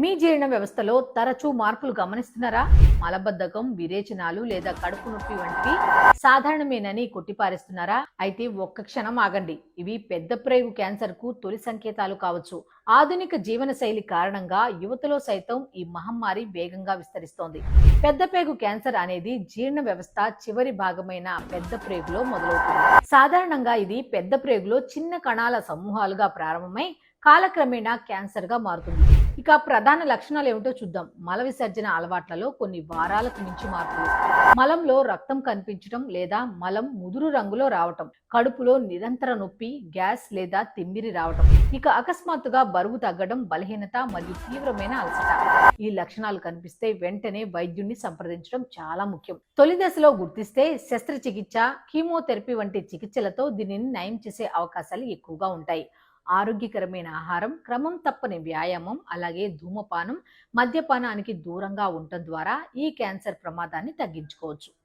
మీ జీర్ణ వ్యవస్థలో తరచూ మార్పులు గమనిస్తున్నారా? మలబద్ధకం విరేచనాలు లేదా కడుపు నొప్పి వంటివి సాధారణమేనని కొట్టిపారేస్తున్నారా? అయితే ఒక్క క్షణం ఆగండి. ఇవి పెద్ద ప్రేగు క్యాన్సర్కు తొలి సంకేతాలు కావచ్చు. ఆధునిక జీవనశైలి కారణంగా యువతలో సైతం ఈ మహమ్మారి వేగంగా విస్తరిస్తోంది. పెద్దపేగు క్యాన్సర్ అనేది జీర్ణ వ్యవస్థ చివరి భాగమైన పెద్ద ప్రేగులో మొదలవుతుంది. సాధారణంగా ఇది పెద్ద ప్రేగులో చిన్న కణాల సమూహాలుగా ప్రారంభమై కాలక్రమేణా క్యాన్సర్గా మారుతుంది. ఇక ప్రధాన లక్షణాలు ఏమిటో చూద్దాం. మల విసర్జన అలవాట్లలో కొన్ని వారాలకు మించి మార్పులు. మలంలో రక్తం కనిపించడం లేదా మలం ముదురు రంగులో రావటం కడుపులో నిరంతర నొప్పి గ్యాస్ లేదా తిమ్మిరి రావటం. ఇక అకస్మాత్తుగా బరువు తగ్గడం బలహీనత మరియు తీవ్రమైన అలసట. ఈ లక్షణాలు కనిపిస్తే వెంటనే వైద్యుణ్ణి సంప్రదించడం చాలా ముఖ్యం. తొలి దశలో గుర్తిస్తే శస్త్రచికిత్స కీమోథెరపీ వంటి చికిత్సలతో దీనిని నయం చేసే అవకాశాలు ఎక్కువగా ఉంటాయి. ఆరోగ్యకరమైన ఆహారం క్రమం తప్పని వ్యాయామం అలాగే ధూమపానం మద్యపానానికి దూరంగా ఉండటం ద్వారా ఈ క్యాన్సర్ ప్రమాదాన్ని తగ్గించుకోవచ్చు.